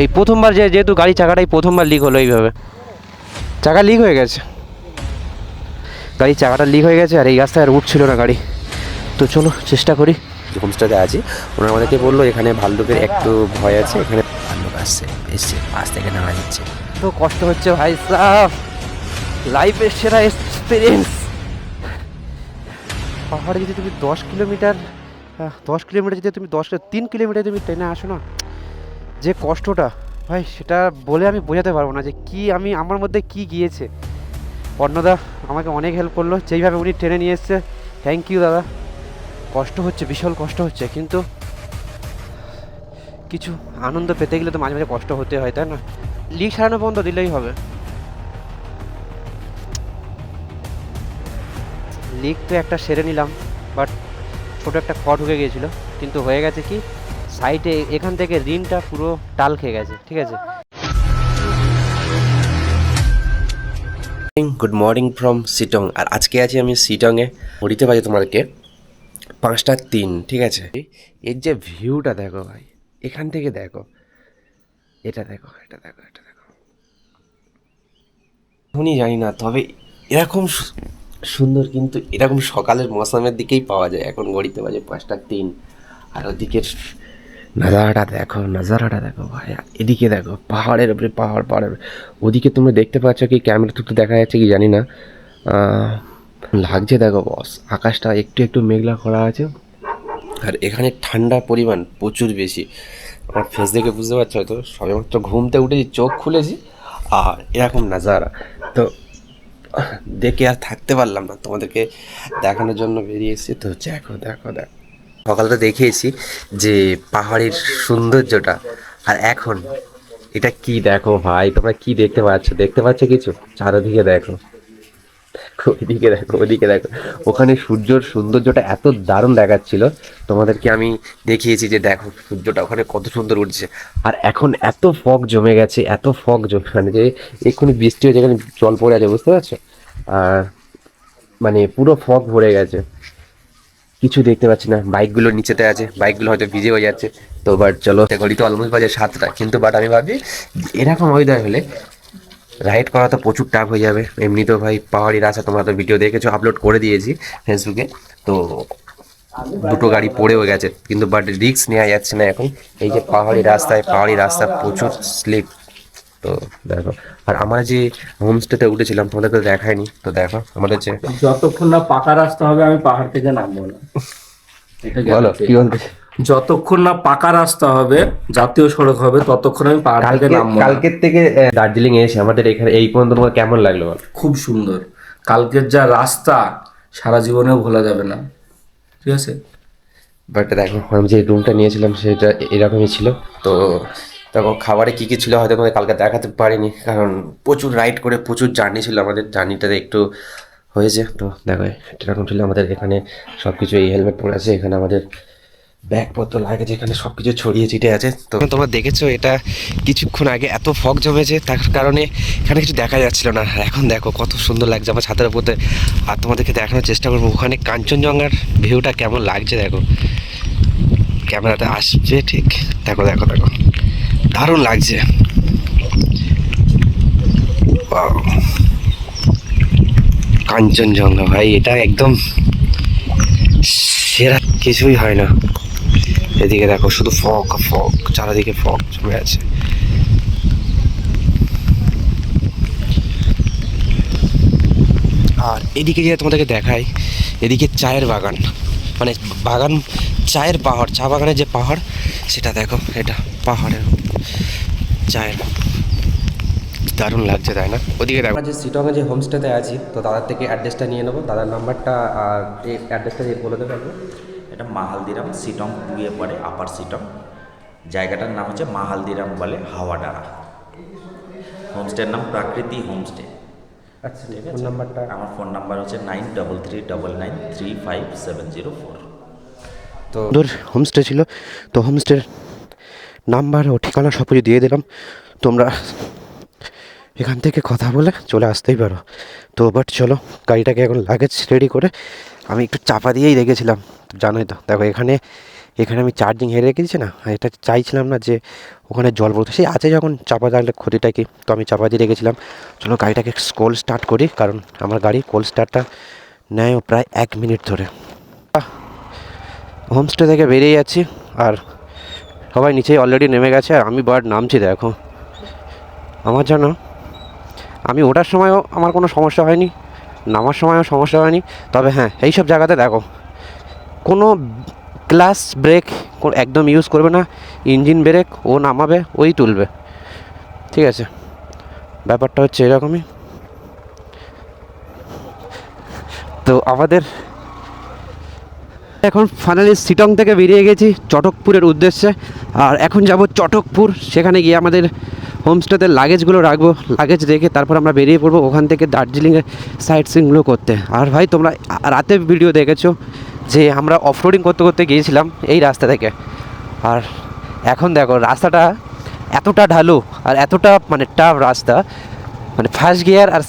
এই প্রথমবার যে যেহেতু গাড়ি চাকাটাই প্রথমবার লিক হলো এইভাবে। চাকা লিক হয়ে গেছে। গাড়ির চাকাটা লিক হয়ে গেছে আর এই রাস্তায় আর উঠছিল না গাড়ি। তো চলো চেষ্টা করি। হোমস্টেতে আছি। ওনারা আমাদেরকে বলল এখানে ভাল্লুকের একটু ভয় আছে এখানে ভাল্লুক আসছে এসছে পাশ থেকে নামা যাচ্ছে তো কষ্ট হচ্ছে ভাই সাহ। লাইফের সেরা এক্সপিরিয়েন্স পাহাড়ে যদি তুমি দশ কিলোমিটার দশ কিলোমিটার যদি তুমি দশ তিন কিলোমিটার তুমি ট্রেনে আসো না যে কষ্টটা, ভাই, সেটা বলে আমি বোঝাতে পারব না যে কি আমি, আমার মধ্যে কি গিয়েছে। অন্নদা আমাকে অনেক হেল্প করল, যেইভাবে উনি ট্রেনে নিয়ে এসছে থ্যাংক ইউ দাদা। কষ্ট হচ্ছে, বিশাল কষ্ট হচ্ছে, কিন্তু কিছু আনন্দ পেতে গেলে তো মাঝে মাঝে কষ্ট হতে হয়, তাই না? লিক সারানো পর্যন্ত দিলেই হবে। লিক তো একটা সেরে নিলাম বাট ছোটো একটা খ ঢুকে গিয়েছিল, কিন্তু হয়ে গেছে কি? সাইডে এখান থেকে রিমটা পুরো টাল খেয়ে গেছে, ঠিক আছে? গুড মর্নিং ফ্রম সিটং আর আজকে আছি আমি সিটংয়ে ঘড়িতে বাজে তোমাদেরকে পাঁচটা তিন, ঠিক আছে? এর যে ভিউটা দেখো ভাই, এখান থেকে দেখো। এটা দেখো এটা দেখো এটা দেখো। এখনই জানি না, তবে এরকম সুন্দর কিন্তু এরকম সকালের মৌসুমের দিকেই পাওয়া যায়। এখন ঘড়িতে বাজে পাঁচটা তিন। আর ওদিকের নাজারাটা দেখো নাজারাটা দেখো ভাই এদিকে দেখো, পাহাড়ের উপরে, পাহাড়, পাহাড়ের ওদিকে তুমি দেখতে পাচ্ছ কি ক্যামেরা তো দেখা যাচ্ছে কি জানি না। লাগছে দেখো বস আকাশটা একটু একটু মেঘলা করা আছে। আর এখানে ঠান্ডা পরিমাণ প্রচুর বেশি। আমার ফেস দেখে বুঝতে পারছ হয়তো, সবেমাত্র ঘুমতে উঠেছি, চোখ খুলেছি, আর এরকম নাজারা। তো, দেখে আর থাকতে পারলাম না, তোমাদেরকে দেখানোর জন্য বেরিয়ে এসেছি। তো দেখো দেখো দেখো। সকালে দেখিয়েছি যে পাহাড়ের সৌন্দর্যটা। আর এখন, এটা কি দেখো ভাই? তোমরা কি দেখতে পাচ্ছ? দেখতে পাচ্ছ কিছু? চারদিকে দেখো। দেখো, ওইদিকে দেখো ওইদিকে দেখো। ওখানে সূর্যর সৌন্দর্যটা এত দারুণ দেখাচ্ছিল। তোমাদেরকে আমি দেখিয়েছি যে দেখো সূর্যটা ওখানে কত সুন্দর উঠছে। আর এখন এত ফগ জমে গেছে, এত ফগ জমে মানে যে এক্ষুনি বৃষ্টি হয়েছে, এখানে জল পড়ে আছে, বুঝতে পারছ? আর মানে পুরো ফগ ভরে গেছে। কিছু দেখতে পাচ্ছি না। বাইকগুলো নিচেতে আছে, বাইকগুলো হয়তো ভিজে হয়ে যাচ্ছে। তো বাট চলো ঘড়ি তো অলমোস্ট বাজে সাতটা। কিন্তু বাট আমি ভাবি এরকম ওয়েদার হলে রাইড করা তো প্রচুর টাফ হয়ে যাবে। এমনিতেও ভাই, পাহাড়ি রাস্তা, তোমরা তো ভিডিও দেখেছ আপলোড করে দিয়েছি ফেসবুকে তো দুটো গাড়ি পড়েও গেছে। কিন্তু বাট রিস্ক নেওয়া যাচ্ছে না এখন। এই যে পাহাড়ি রাস্তায়, পাহাড়ি রাস্তা প্রচুর স্লিপ তো দেখো। আর আমরা যে হোমস্টেতে উঠেছিলাম তোমাদেরকে দেখায়নি তো দেখো আমাদের যে যতক্ষণ না পাকা রাস্তা হবে আমি পাহাড় থেকে নামবো না। বলো কি বলতে যতক্ষণ না পাকা রাস্তা হবে জাতীয় সড়ক হবে ততক্ষণ আমি পাহাড় থেকে নামবো কালকের থেকে দার্জিলিং এসে আমাদের এখানে এই পর্যন্ত তোমার কেমন লাগল খুব সুন্দর। কালকের যা রাস্তা সারা জীবনেও ভোলা যাবে না। ঠিক আছে? বাট দেখো আমি যে রুমটা নিয়েছিলাম সেটা এরকমই ছিল। তো দেখো, খাবারে কী কী ছিল হয়তো তোমাদের কালকে দেখাতে পারিনি, কারণ প্রচুর রাইড করে প্রচুর জার্নি ছিল আমাদের জার্নিটাতে একটু হয়েছে। তো দেখো এরকম ছিল আমাদের এখানে সব কিছু এই হেলমেট পরে আছে, এখানে আমাদের ব্যাগপত্র লাগেছে, এখানে সব কিছু ছড়িয়ে ছিটে আছে। তো তোমরা দেখেছ, এটা কিছুক্ষণ আগে এত ফগ জমেছে, তার কারণে এখানে কিছু দেখা যাচ্ছিল না। এখন দেখো, কত সুন্দর লাগছে আমার ছাদের উপরে আর তোমাদেরকে দেখানোর চেষ্টা করব, ওখানে কাঞ্চনজঙ্ঘার ভিউটা কেমন লাগছে, দেখো। ক্যামেরাটা আসছে ঠিক, দেখো দেখো দেখো। দারুণ লাগছে. কাঞ্চনজঙ্ঘা, ভাই, এটা একদম সেরা কিছুই হয় না। এদিকে দেখো, শুধু ফক ফক, চারিদিকে ফক জমে আছে। আর এদিকে যে তোমাদেরকে দেখাই, এদিকে চায়ের বাগান। মানে বাগান, চায়ের পাহাড়, চা বাগানের যে পাহাড়, সেটা দেখো, এটা পাহাড়ের চায়ের দারুণ লাগছে তাই না? ওদিকে দেখো। যে সিটংয়ে যে হোমস্টেতে আছি তো দাদার থেকে অ্যাড্রেসটা নিয়ে নেব। দাদার নাম্বারটা আর অ্যাড্রেসটা দিয়ে বলে দেবে। এটা মাহালদিরাম সিটং টুয়ে পড়ে আপার সিটং। জায়গাটার নাম হচ্ছে মাহালদিরাম বলে হাওয়াডারা। হোমস্টের নাম প্রাকৃতি হোমস্টে। আচ্ছা ফোন নাম্বারটা। আমার ফোন নাম্বার হচ্ছে nine double three double nine three five seven zero four. তো হোমস্টে ছিল। তো হোমস্টের নাম্বার ও ঠিকানা সব কিছু দিয়ে দিলাম। তোমরা এখান থেকে কথা বলে চলে আসতেই পারো। তো বাট চলো, গাড়িটাকে এখন লাগেজ রেডি করে আমি একটু চাপা দিয়েই রেখেছিলাম। জানোই তো, দেখো এখানে এখানে আমি চার্জিং হেরে রেখেছি না এটা চাইছিলাম না যে ওখানে জল পড়তো সেই আছে যখন চাপা থাকলে ক্ষতিটা কি, তো আমি চাপা দিয়ে রেখেছিলাম। চলো গাড়িটাকে কোল স্টার্ট করি, কারণ আমার গাড়ি কোল স্টার্টটা নেয় প্রায় এক মিনিট ধরে। হোমস্টে থেকে বেরিয়ে যাচ্ছি, আর সবাই নিচেই অলরেডি নেমে গেছে আর আমি বার্ড নামছি দেখো। আমার যেন আমি ওঠার সময়ও আমার কোনো সমস্যা হয়নি, নামার সময়ও সমস্যা হয়নি, তবে হ্যাঁ এই সব জায়গাতে দেখো, কোনো ক্লাস ব্রেক একদম ইউজ করবে না ইঞ্জিন ব্রেক ও নামাবে, ওই তুলবে। ঠিক আছে, ব্যাপারটা হচ্ছে এরকমই। তো আমাদের এখন ফাইনালি সিটং থেকে বেরিয়ে গেছি চটকপুরের উদ্দেশ্যে। আর এখন যাব চটকপুর, সেখানে গিয়ে আমাদের হোমস্টেতে লাগেজগুলো রাখব লাগেজ রেখে তারপর আমরা বেরিয়ে পড়ব ওখান থেকে দার্জিলিংয়ের সাইট সিনগুলো করতে। আর ভাই, তোমরা রাতে ভিডিও দেখেছ যে আমরা অফরোডিং করতে করতে গিয়েছিলাম এই রাস্তা থেকে। আর এখন দেখো রাস্তাটা এতটা ঢালু আর এতটা মানে টাফ রাস্তা। মানে ফার্স্ট গিয়ার আর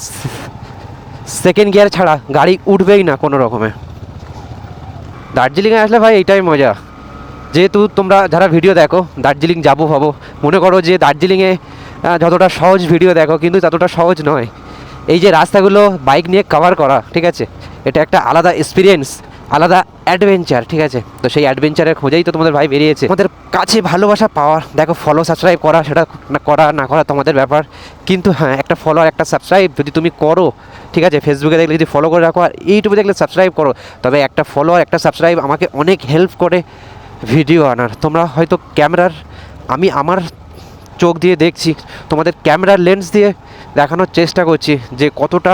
সেকেন্ড গিয়ার ছাড়া গাড়ি উঠবেই না কোনো রকমে। দার্জিলিংয়ে আসলে ভাই এইটাই মজা। যেহেতু তোমরা যারা ভিডিও দেখো, দার্জিলিং যাব ভাবো, মনে করো যে দার্জিলিংয়ে যতটা সহজ ভিডিও দেখো, কিন্তু ততটা সহজ নয়। এই যে রাস্তাগুলো বাইক নিয়ে কভার করা, ঠিক আছে? এটা একটা আলাদা এক্সপিরিয়েন্স আলাদা অ্যাডভেঞ্চার ঠিক আছে? তো সেই অ্যাডভেঞ্চারের খোঁজেই তো তোমাদের ভাই বেরিয়েছে আমাদের কাছে ভালোবাসা পাওয়ার দেখো ফলো সাবস্ক্রাইব করা, সেটা করা, না করা তোমাদের ব্যাপার। কিন্তু হ্যাঁ একটা ফলো একটা সাবস্ক্রাইব যদি তুমি করো, ঠিক আছে ফেসবুকে দেখলে যদি ফলো করে রাখো, আর ইউটিউবে দেখলে সাবস্ক্রাইব করো, তবে একটা ফলো আর একটা সাবস্ক্রাইব আমাকে অনেক হেল্প করে ভিডিও আনার। তোমরা হয়তো ক্যামেরার, আমি আমার চোখ দিয়ে দেখছি, তোমাদের ক্যামেরার লেন্স দিয়ে দেখানোর চেষ্টা করছি যে কতটা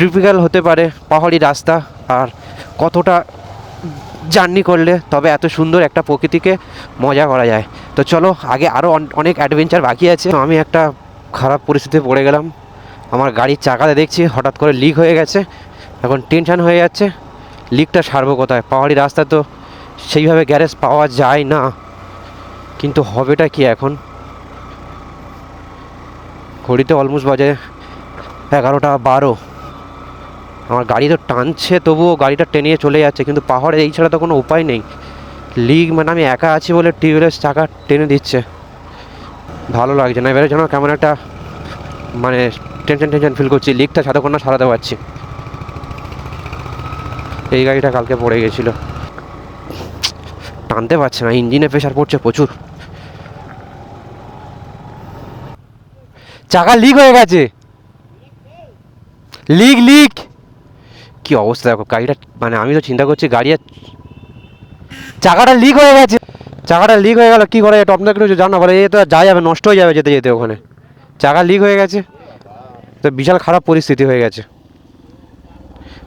ডিফিকাল্ট হতে পারে পাহাড়ি রাস্তা আর কতটা জার্নি করলে তবে এত সুন্দর একটা প্রকৃতিকে মজা করা যায়। তো চলো, আগে আরও অনেক অ্যাডভেঞ্চার বাকি আছে। আমি একটা খারাপ পরিস্থিতিতে পড়ে গেলাম। আমার গাড়ির চাকাতে দেখছি, হঠাৎ করে লিক হয়ে গেছে। এখন টেনশান হয়ে যাচ্ছে। লিকটা সারবো কোথায়? পাহাড়ি রাস্তা তো সেইভাবে গ্যারেজ পাওয়া যায় না। কিন্তু হবেটা কি এখন? ঘড়িতে অলমোস্ট বাজে এগারোটা বারো। আমার গাড়ি তো টানছে, তবুও গাড়িটা টেনে চলে যাচ্ছে, কিন্তু পাহাড়ে এই ছাড়া তো কোনো উপায় নেই। লিগ মানে আমি একা আছি বলে টিউবওয়েলের চাকা টেনে দিচ্ছে। ভালো লাগছে না। এবারে যেন কেমন একটা মানে টেনশন টেনশন ফিল করছি। লিকটা না সারাতে পারছি এই গাড়িটা কালকে পড়ে গেছিল। টানতে পারছে না। ইঞ্জিনে প্রেশার পড়ছে প্রচুর। চাকা লিক হয়ে গেছে। লিক লিক কি অবস্থা? দেখো গাড়িটা মানে আমি তো চিন্তা করছি গাড়ি আর চাকাটা লিক হয়ে গেছে। চাকাটা লিক হয়ে গেল কি করে? এটা আপনার কিছু জানা বলে এ তো যাওয়া যাবে নষ্ট হয়ে যাবে যেতে যেতে ওখানে। চাকা লিক হয়ে গেছে তো বিশাল খারাপ পরিস্থিতি হয়ে গেছে।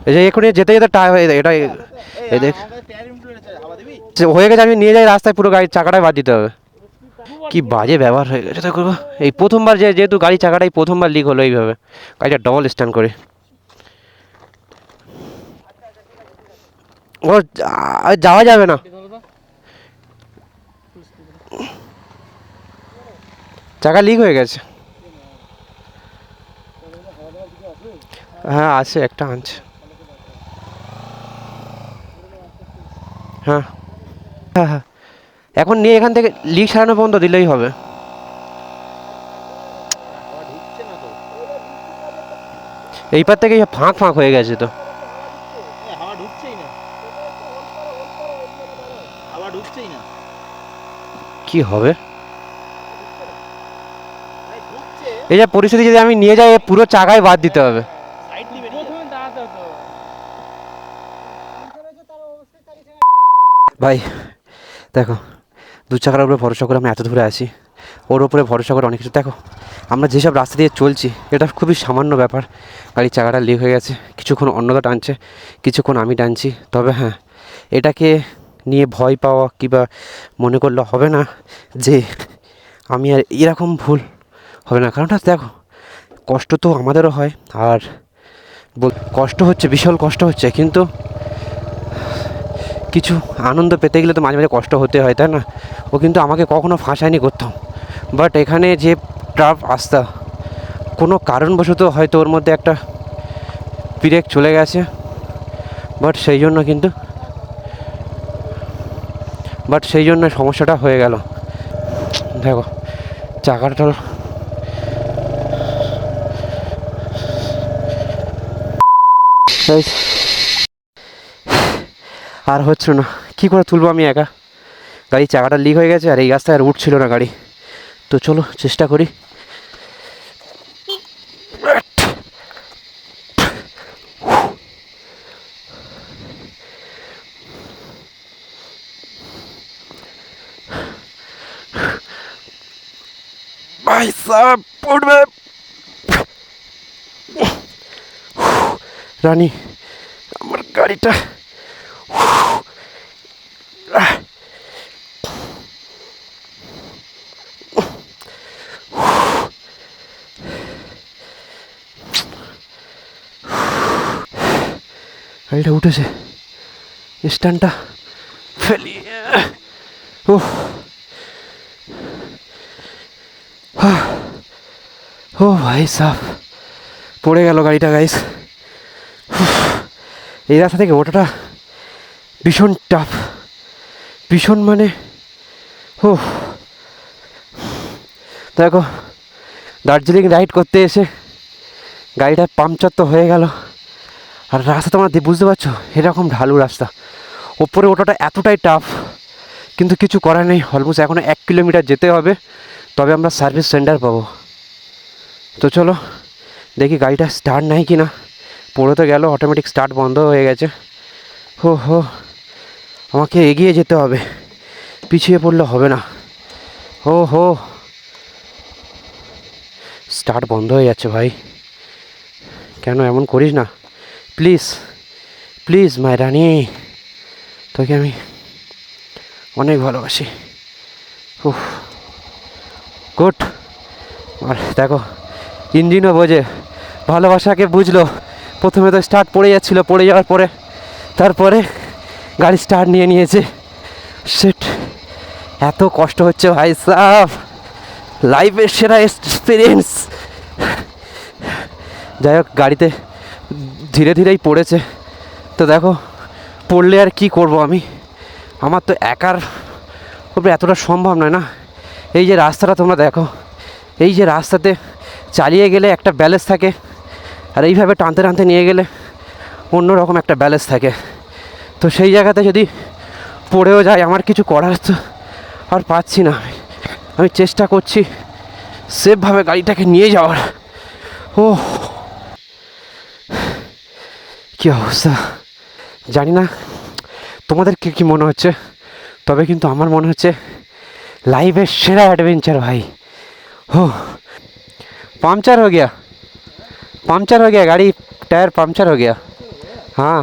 এই যে এক্ষুনি যেতে যেতে টায়ার হয়ে যায় এটা এই দেখ হয়ে গেছে আমি নিয়ে যাই রাস্তায় পুরো গাড়ির চাকাটাই বাদ দিতে হবে। কি বাজে ব্যবহার হয়ে গেছে দেখো। এই প্রথমবার যে যেহেতু গাড়ি চাকাটাই প্রথমবার লিক হলো এইভাবে। গাড়িটা ডবল স্ট্যান্ড করে। ও যাওয়া যাবে না। চাকা লিক হয়ে গেছে। হ্যাঁ আছে, একটা আনছে। হ্যাঁ। হ্যাঁ হ্যাঁ। এখন নিয়ে এখান থেকে লিক সারানো পর্যন্ত দিলেই হবে। এইবার থেকে ফাঁক ফাঁক হয়ে গেছে তো হাওয়া ঢুকছেই না হাওয়া ঢুকছেই না। কি হবে? এই যে পরিস্থিতি যদি আমি নিয়ে যাই পুরো চাকায় বাদ দিতে হবে। ভাই দেখো দু চাকার উপরে ভরসা করে আমরা এত দূরে আছি। ওর উপরে ভরসা করে অনেক কিছু। দেখো আমরা যেসব রাস্তা দিয়ে চলছি এটা খুবই সামান্য ব্যাপার। গাড়ির চাকাটা লিক হয়ে গেছে কিছুক্ষণ অন্যদা টানছে কিছুক্ষণ আমি টানছি। তবে হ্যাঁ এটাকে নিয়ে ভয় পাওয়া কিংবা মনে করলে হবে না যে আমি আর এরকম ভুল হবে না। কারণটা দেখো, কষ্ট তো আমাদেরও হয় আর কষ্ট হচ্ছে, বিশাল কষ্ট হচ্ছে। কিন্তু কিছু আনন্দ পেতে গেলে তো মাঝে মাঝে কষ্ট হতে হয়, তাই না? ও কিন্তু আমাকে কখনো ফাঁসায়নি করতাম বাট এখানে যে ট্রাফ রাস্তা, কোনো কারণবশত হয়তো ওর মধ্যে একটা ব্রেক চলে গেছে। বাট সেই জন্য কিন্তু বাট সেই জন্য সমস্যাটা হয়ে গেল। দেখো চাকাটা আর হচ্ছে না, কি করে তুলবো আমি একা? গাড়ির চাকাটা লিক হয়ে গেছে আর এই রাস্তায় আর উঠছিল না গাড়ি। তো চলো, চেষ্টা করি। साहब उठ में রানী আমার গাড়িটা গাড়িটা উঠেছে স্ট্যান্ডটা ফেলি ও ও ভাই সাহ পড়ে গেল গাড়িটা গাইস এই রাস্তা থেকে ওটাটা ভীষণ টাফ ভীষণ মানে ও দেখো, দার্জিলিং রাইড করতে এসে গাড়িটা পাংচার তো হয়ে গেল। আর রাস্তা তোমরা বুঝতে পারছ? এরকম ঢালু রাস্তা। ওপরে ওটাটা এতটাই টাফ কিন্তু কিছু করার নেই। অলমোস্ট এখনও এক কিলোমিটার যেতে হবে। তবে আমরা সার্ভিস সেন্টার পাবো। তো চলো, দেখি গাড়িটা স্টার্ট নাই কি না পড়ে তো গেল অটোমেটিক স্টার্ট বন্ধ হয়ে গেছে। হো হো, আমাকে এগিয়ে যেতে হবে। পিছিয়ে পড়লে হবে না। হো হো স্টার্ট বন্ধ হয়ে যাচ্ছে ভাই। কেন, এমন করিস না। প্লিজ প্লিজ মাই রানী, তোকে আমি অনেক ভালোবাসি। উফ, গুড। আর দেখো ইঞ্জিনও বোঝে, ভালোবাসাকে বুঝলো। প্রথমে তো স্টার্ট পড়ে যাচ্ছিল, পড়ে যাওয়ার পরে তারপরে গাড়ি স্টার্ট নিয়ে নিয়েছে। সেট এত কষ্ট হচ্ছে ভাই সাহ লাইফের সেরা এক্সপিরিয়েন্স যাই হোক, গাড়িতে ধীরে ধীরেই পড়েছে। তো দেখো, পড়লে আর কি করব আমি? আমার তো একার উপরে এতটা সম্ভব নয় না। এই যে রাস্তাটা তোমরা দেখো, এই যে রাস্তাতে চালিয়ে গেলে একটা ব্যালেন্স থাকে আর এইভাবে টানতে টানতে নিয়ে গেলে অন্য রকম একটা ব্যালেন্স থাকে। তো সেই জায়গাতে যদি পড়েও যায়, আমার কিছু করার তো আর পাচ্ছি না। আমি চেষ্টা করছি সেফভাবে গাড়িটাকে নিয়ে যাওয়ার। ও কী অবস্থা? জানি না তোমাদের কী কী মনে হচ্ছে, তবে কিন্তু আমার মনে হচ্ছে লাইফের সেরা অ্যাডভেঞ্চার ভাই। ও पंचर हो गया पंचर हो गया गाड़ी टायर पंचर हो गया हाँ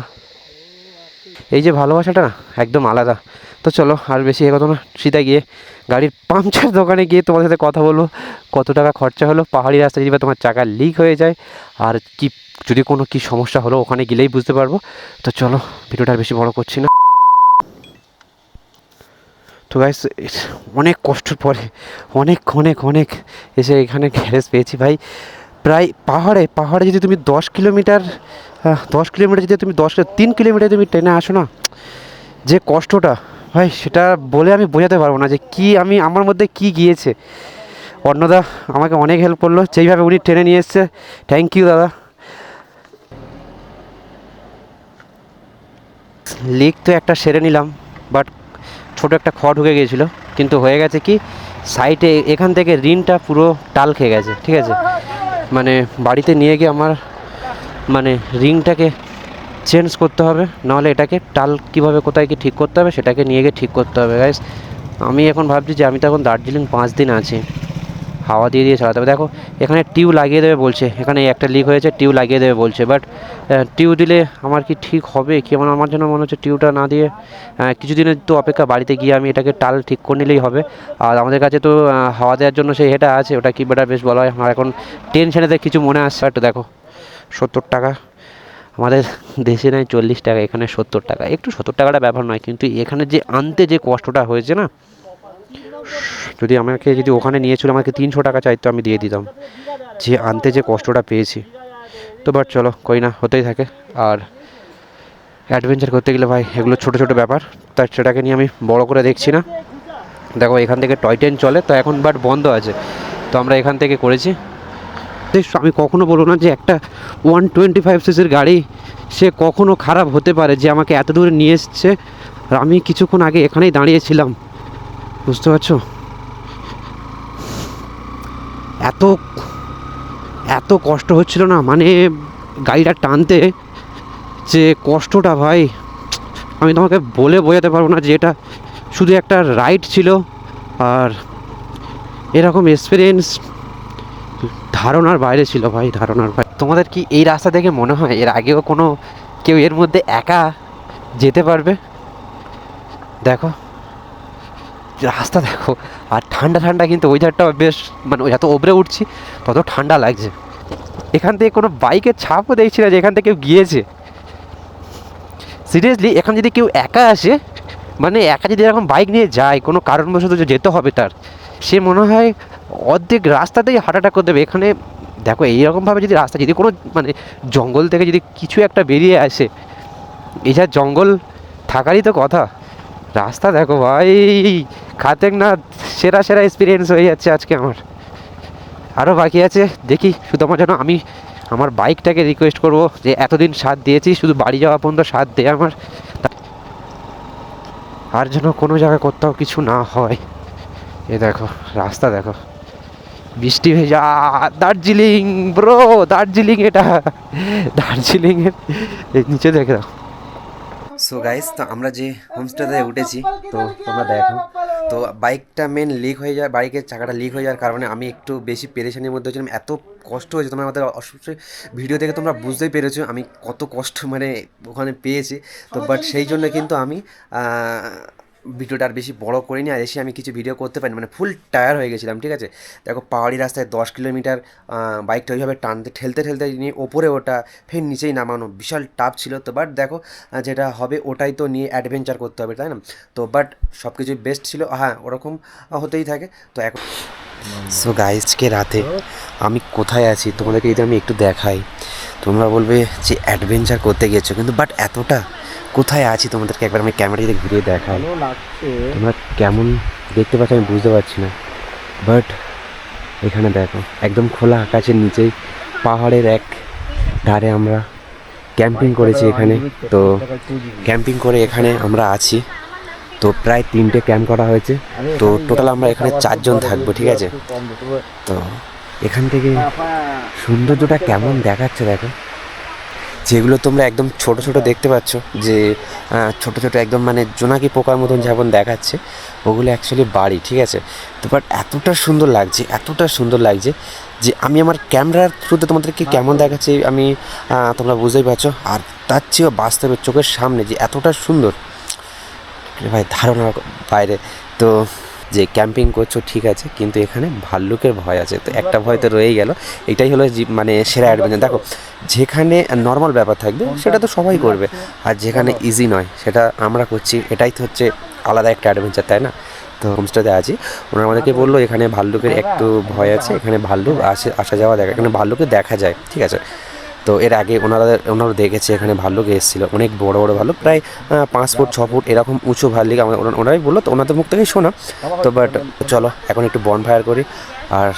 এই যে ভালোবাসাটা না একদম আলাদা তো চলো আর বেশি এগোতো না সিধা গিয়ে গাড়ির পাংচার দোকানে গিয়ে তোমাদের সাথে কথা বলবো কত টাকা খরচা হলো পাহাড়ি রাস্তা যদি বা তোমার চাকা লিক হয়ে যায় আর কি যদি কোনো কি সমস্যা হলো ওখানে গেলেই বুঝতে পারবো তো চলো ভিডিওটা আর বেশি বড় করছি না তো গাইস অনেক কষ্টের পরে, অনেক অনেক অনেক এসে এখানে গ্যারেজ পেয়েছি ভাই। প্রায় পাহাড়ে পাহাড়ে যদি তুমি দশ কিলোমিটার দশ কিলোমিটার যদি তুমি দশ তিন কিলোমিটার তুমি ট্রেনে আসো না, যে কষ্টটা, ভাই, সেটা বলে আমি বোঝাতে পারব না যে কি আমি, আমার মধ্যে কি গিয়েছে। অন্নদা আমাকে অনেক হেল্প করল, যেইভাবে উনি ট্রেনে নিয়ে এসছে থ্যাংক ইউ দাদা। লিক তো একটা সেরে নিলাম বাট ছোটো একটা খড় ঢুকে গিয়েছিল। কিন্তু হয়ে গেছে কি সাইটে এখান থেকে রিনটা পুরো টাল খেয়ে গেছে, ঠিক আছে? মানে বাড়িতে নিয়ে গিয়ে আমার মানে রিংটাকে চেঞ্জ করতে হবে, নাহলে এটাকে টাল কীভাবে, কোথায় কি ঠিক করতে হবে, সেটাকে নিয়ে গিয়ে ঠিক করতে হবে গাইস আমি এখন ভাবছি যে আমি তো এখন দার্জিলিং পাঁচ দিন আছি। হাওয়া দিয়ে দিয়ে চালাতে হবে। দেখো, এখানে টিউ লাগিয়ে দেবে বলছে। এখানে একটা লিক হয়েছে, টিউ লাগিয়ে দেবে বলছে। বাট টিউ দিলে আমার কি ঠিক হবে? কি আমার জন্য মনে হচ্ছে টিউটা না দিয়ে কিছুদিনের তো অপেক্ষা বাড়িতে গিয়ে আমি এটাকে টাল ঠিক করে নিলেই হবে। আর আমাদের কাছে তো হাওয়া দেওয়ার জন্য সেই এটা আছে, ওটা কি বেটার বেশ বলা হয়। আমার এখন টেনশনেতে কিছু মনে আসছে। একটু দেখো, সত্তর টাকা, আমাদের দেশে নেয় চল্লিশ টাকা, এখানে সত্তর টাকা। একটু সত্তর টাকাটা ব্যাপার নয়, কিন্তু এখানে যে আনতে যে কষ্টটা হয়েছে না যদি আমাকে যদি ওখানে নিয়েছিল, আমাকে তিনশো টাকা চাইতো, আমি দিয়ে দিতাম। যে আনতে যে কষ্টটা পেয়েছি। তো বাট চলো, কই না, হতেই থাকে। আর অ্যাডভেঞ্চার করতে গেলে ভাই, এগুলো ছোটো ছোটো ব্যাপার। তাই সেটাকে নিয়ে আমি বড় করে দেখছি না। দেখো, এখান থেকে টয় ট্রেন চলে, তো এখন বাট বন্ধ আছে। তো আমরা এখান থেকে করেছি। আমি কখনো বলব না যে একটা ওয়ান টোয়েন্টি ফাইভ সিসির গাড়ি, সে কখনো খারাপ হতে পারে যে আমাকে এত দূরে নিয়ে এসছে। আর আমি কিছুক্ষণ আগে এখানেই দাঁড়িয়েছিলাম। বুঝতে পারছ? এত এত কষ্ট হচ্ছিল না? মানে গাড়িটা টানতে যে কষ্টটা ভাই, আমি তোমাকে বলে বোঝাতে পারব না যে এটা শুধু একটা রাইড ছিল আর এরকম এক্সপিরিয়েন্স ধারণার বাইরে ছিল ভাই, ধারণার বাইরে। তোমাদের কি এই রাস্তা দেখে মনে হয় এর আগেও কোনো কেউ এর মধ্যে একা যেতে পারবে? দেখো। রাস্তা দেখো, আর ঠান্ডা ঠান্ডা কিন্তু ওয়েদারটা বেশ মানে যত ওপরে উঠছি, তত ঠান্ডা লাগছে। এখান থেকে কোনো বাইকের ছাপও দেখছি না যে এখান থেকে কেউ গিয়েছে। সিরিয়াসলি এখানে যদি কেউ একা আসে মানে একা যদি এরকম বাইক নিয়ে যায়, কোনো কারণবশত যেতে হবে তার, সে মনে হয় অর্ধেক রাস্তাতেই অ্যাটাক করে দেবে। এখানে দেখো, এইরকমভাবে যদি রাস্তা, যদি কোনো মানে জঙ্গল থেকে যদি কিছু একটা বেরিয়ে আসে যা জঙ্গল থাকারই তো কথা। রাস্তা দেখো ভাই খাতেক না, সেরা সেরা এক্সপিরিয়েন্স হয়ে যাচ্ছে আজকে আমার। আরও বাকি আছে, দেখি শুধু আমার যেন আমি আমার বাইকটাকে রিকোয়েস্ট করব যে এতদিন সাথ দিয়েছি, শুধু বাড়ি যাওয়া পর্যন্ত সাথ দেয় আমার। আর যেন কোনো জায়গায় কোথাও কিছু না হয়। এ দেখো, রাস্তা দেখো। বৃষ্টি ভেজা দার্জিলিং ব্রো দার্জিলিং এটা, দার্জিলিংয়ের নিচে দেখে দাও। সো গাইস তো আমরা যে হোমস্টেতে উঠেছি, তো তোমরা দেখো। তো বাইকটা মেন লিক হয়ে যায় বাইকের চাকাটা লিক হয়ে যাওয়ার কারণে আমি একটু বেশি পেরেশানির মধ্যে হয়েছিলাম এত কষ্ট হয়েছে, তোমার আমাদের অসুস্থ ভিডিও দেখে তোমরা বুঝতেই পেরেছ আমি কত কষ্ট মানে ওখানে পেয়েছি। তো বাট সেই জন্য কিন্তু আমি ভিডিওটা আর বেশি বড় করিনি, আর এসে আমি কিছু ভিডিও করতে পারিনি মানে ফুল টায়ার হয়ে গেছিলাম, ঠিক আছে? দেখো পাহাড়ি রাস্তায় দশ কিলোমিটার বাইকটা ওইভাবে টানতে, ঠেলতে ঠেলতে নিয়ে ওপরে ওটা ফের নিচেই নামানো, বিশাল টাফ ছিল তো বাট দেখো যেটা হবে ওটাই তো নিয়ে অ্যাডভেঞ্চার করতে হবে, তাই না? তো বাট সব কিছুই বেস্ট ছিল হ্যাঁ ওরকম হতেই থাকে, তো এখন সো গাইজকে রাতে আমি কোথায় আছি? তোমাদেরকে যদি আমি একটু দেখাই তোমরা বলবে যে অ্যাডভেঞ্চার করতে গেছো কিন্তু বাট এতটা কোথায় আছি তোমাদেরকে একবার আমি ক্যামেরা দিয়ে ঘুরিয়ে দেখাই। তোমরা কেমন দেখতে পাচ্ছ আমি বুঝতে পারছি না বাট এখানে দেখো একদম খোলা আকাশের নিচেই পাহাড়ের এক ধারে আমরা ক্যাম্পিং করেছি এখানে। তো ক্যাম্পিং করে এখানে আমরা আছি। তো প্রায় তিনটে ক্যাম্প করা হয়েছে। তো টোটাল আমরা এখানে চারজন থাকব ঠিক আছে? তো এখান থেকে সৌন্দর্যটা কেমন দেখাচ্ছে দেখো? যেগুলো তোমরা একদম ছোট ছোট দেখতে পাচ্ছ যে ছোট ছোট একদম মানে জোনাকি পোকার মতন যেমন দেখাচ্ছে ওগুলো অ্যাকচুয়ালি বাড়ি ঠিক আছে? তো বাট এতটা সুন্দর লাগছে এতটা সুন্দর লাগছে যে আমি আমার ক্যামেরার থ্রুতে তোমাদেরকে কেমন দেখাচ্ছি আমি তোমরা বুঝতেই পারছ। আর তার চেয়েও বাস্তবে চোখের সামনে যে এতটা সুন্দর ভাই, ধারণার বাইরে। তো যে ক্যাম্পিং করছ, ঠিক আছে, কিন্তু এখানে ভাল্লুকের ভয় আছে। তো একটা ভয় তো রয়েই গেল। এটাই হলো মানে সেরা অ্যাডভেঞ্চার দেখো, যেখানে নর্মাল ব্যাপার থাকবে, সেটা তো সবাই করবে। আর যেখানে ইজি নয়, সেটা আমরা করছি। এটাই তো হচ্ছে আলাদা একটা অ্যাডভেঞ্চার তাই না? তো হোমস্টেতে আছি। ওনারা আমাদেরকে বলল, এখানে ভাল্লুকের একটু ভয় আছে, এখানে ভাল্লুক আসে, আসা যাওয়া দেখা এখানে ভাল্লুকে দেখা যায়, ঠিক আছে? তো এর আগে ওনারা ওনারা দেখেছে এখানে ভাল্লুক এসেছিল অনেক বড় বড় ভাল্লুক প্রায় পাঁচ ফুট ছ ফুট এরকম উঁচু ভাল্লুক আমার ওনা- ওনারাই বলল তো ওনাদের মুখ থেকেই শোনা। তো বাট চলো এখন একটু বন ফায়ার করি আর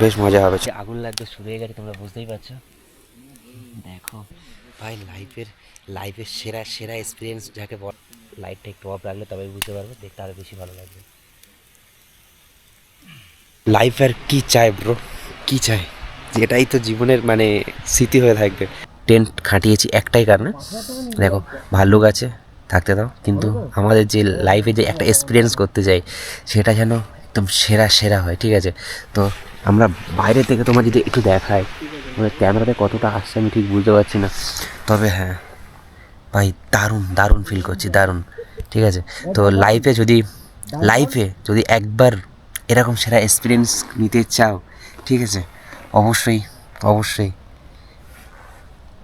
বেশ মজা হবে। আগুন লাগতে শুরু হয়ে গেছে তোমরা বুঝতেই পারছ। দেখো ভাই লাইফের লাইফের সেরা সেরা এক্সপিরিয়েন্স যাকে বল লাইটটা একটু অফ রাখলে তবে বুঝতে পারবে দেখতে আরও বেশি ভালো লাগবে। লাইফ আর কি চায় ব্রো কি চায় এটাই তো জীবনের মানে স্মৃতি হয়ে থাকবে। টেন্ট খাটিয়েছি একটাই কারণে। দেখো, ভাল্লুক আছে, থাকতে দাও। কিন্তু আমাদের যে লাইফে যে একটা এক্সপিরিয়েন্স করতে যাই, সেটা যেন একদম সেরা সেরা হয়, ঠিক আছে? তো আমরা বাইরে থেকে তোমার যদি একটু দেখায় মানে ক্যামেরাতে কতটা আসছে আমি ঠিক বুঝতে পারছি না। তবে হ্যাঁ ভাই দারুণ দারুণ ফিল করছি, দারুণ, ঠিক আছে? তো লাইফে যদি লাইফে যদি একবার এরকম সেরা এক্সপিরিয়েন্স নিতে চাও, ঠিক আছে? অবশ্যই অবশ্যই।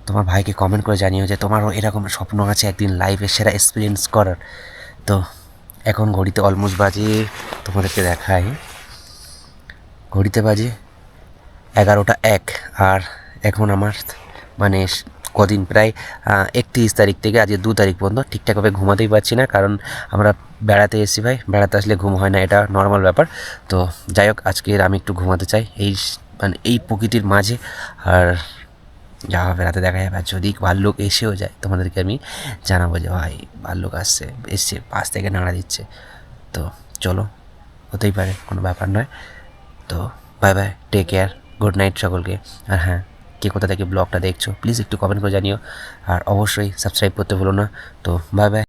তোমার ভাইকে কমেন্ট করে জানিও যে তোমারও এরকম স্বপ্ন আছে একদিন লাইফে সেরা এক্সপিরিয়েন্স করার। তো এখন ঘড়িতে অলমোস্ট বাজে, তোমাদেরকে দেখাই। ঘড়িতে বাজে এগারোটা এক আর এখন আমার মানে কদিন প্রায় একত্রিশ তারিখ থেকে আজকে দু তারিখ পর্যন্ত ঠিকঠাকভাবে ঘুমাতেই পারছি না, কারণ আমরা বেড়াতে এসেছি ভাই। বেড়াতে আসলে ঘুম হয় না, এটা নর্মাল ব্যাপার। তো যাই হোক, আজকের আমি একটু ঘুমাতে চাই। এই মানে এই প্রকৃতির মাঝে। আর যা হবে রাতে দেখা যাবে। আর যদি ভাল্লুক এসেও যায়, তোমাদেরকে আমি জানাব যে, ভাই ভাল্লুক আসছে, এসছে, পাশ থেকে নাড়া দিচ্ছে। তো চলো, হতেই পারে, কোনো ব্যাপার নয়। তো bye bye take care good night সকলকে। আর হ্যাঁ কে কোথা থেকে ব্লগটা দেখছ প্লিজ একটু কমেন্ট করে জানিও। আর অবশ্যই সাবস্ক্রাইব করতে ভুলো না। তো বাই বাই